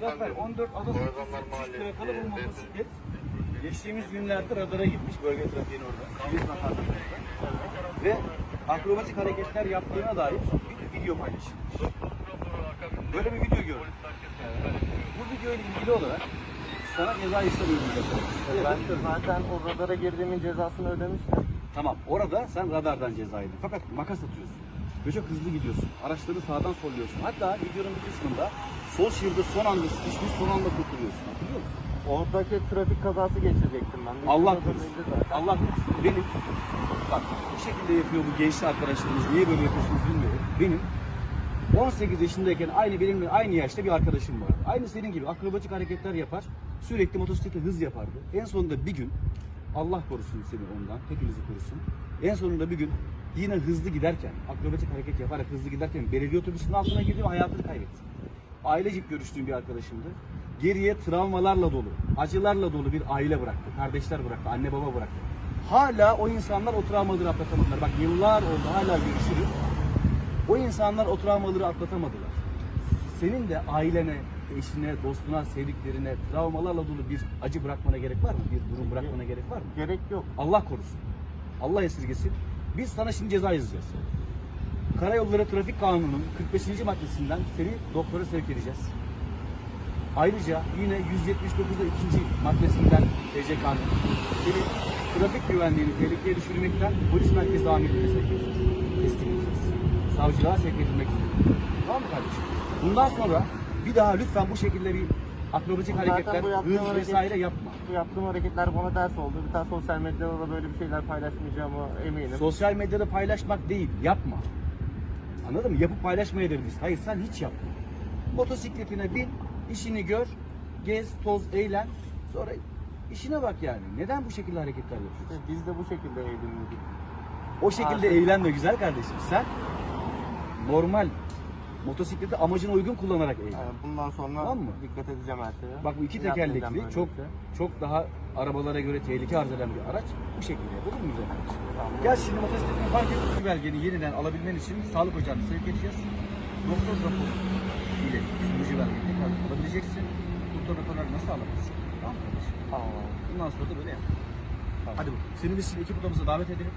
Zafer 14 Ağustos plakalı bu motosiklet geçtiğimiz günlerde radara gitmiş bölge trafiğin orada. Makamında. Ve akrobatik hareketler yaptığına dair bir video paylaşılmış. Böyle bir video gördüm. Bu video ile ilgili olarak sana ceza işlemi uygulayacak. Ben de zaten o radara girdiğimin cezasını ödemiştim. Tamam orada sen radardan ceza yedin. Fakat makas atıyorsun. Ve çok hızlı gidiyorsun. Araçları sağdan solluyorsun. Hatta videonun bir kısmında sol şeride son anda sıkışmış son anda kurtuluyorsun. Hatırlıyor musun? Oradaki trafik kazası geçirecektim ben. Bir Allah korusun. Allah korusun. Benim bak bu şekilde yapıyor bu gençli arkadaşlarımız. Niye böyle yapıyorsunuz bilmiyorum. Benim 18 yaşındayken aynı benimle aynı yaşta bir arkadaşım var. Aynı senin gibi akrobatik hareketler yapar. Sürekli motosiklete hız yapardı. En sonunda bir gün Allah korusun seni ondan. Hepinizi korusun. En sonunda bir gün yine hızlı giderken, akrobatik hareket yaparak hızlı giderken belediye otobüsünün altına girdi ve hayatını kaybetti. Ailecik görüştüğüm bir arkadaşımdı. Geriye travmalarla dolu, acılarla dolu bir aile bıraktı. Kardeşler bıraktı, anne baba bıraktı. Hala o insanlar o travmaları atlatamadılar. Bak yıllar oldu hala görüşürüz. O insanlar o travmaları atlatamadılar. Senin de ailene, eşine, dostuna, sevdiklerine travmalarla dolu bir acı bırakmana gerek var mı? Bir durum bırakmana gerek var mı? Gerek yok. Allah korusun. Allah esirgesin. Biz sana şimdi ceza yazacağız. Karayolları Trafik Kanunu'nun 45. maddesinden seni doktora sevk edeceğiz. Ayrıca yine 179'da ikinci maddesinden TCK'nın seni trafik güvenliğini tehlikeye düşürmekten polis merkezi amirliğine sevk edeceğiz. Teslim edeceğiz. Savcılığa sevk edilmek üzere. Tamam mı kardeşim? Bundan sonra bir daha lütfen bu şekilde bir akrobatik Zaten hareketler, bu hız hareket- vesaire yapma. Bu yaptığım hareketler bana ders oldu. Bir daha sosyal medyada da böyle bir şeyler paylaşmayacağımı eminim. Sosyal medyada paylaşmak değil, yapma. Anladın mı? Yapıp paylaşmayabilirsin. Hayır sen hiç yapma. Motosikletine bin, işini gör, gez, toz, eğlen. Sonra işine bak yani. Neden bu şekilde hareketler yapıyorsun? Biz de bu şekilde eğleniyorduk. O şekilde Abi. eğlenme güzel kardeşim. Sen normal motosikleti amacına uygun kullanarak eğlen. Yani bundan sonra Tamam mı? dikkat edeceğim her şeye. Bak bu iki Yapmayacağım tekerlekli çok şey. çok daha arabalara göre tehlike arz eden bir araç bu şekilde yapılır mı güzel kardeşim? Tamam. Gel şimdi motosikletini fark ettiği belgeni yeniden alabilmen için sağlık ocağına sevk edeceğiz. Doktor raporu ile sürücü belgeni tekrar alabileceksin. Doktor raporları nasıl alamazsın? Tamam mı kardeşim? Tamam. Bundan sonra da böyle yap. Hadi bakalım. Seni biz şimdi ekip odamıza davet edelim.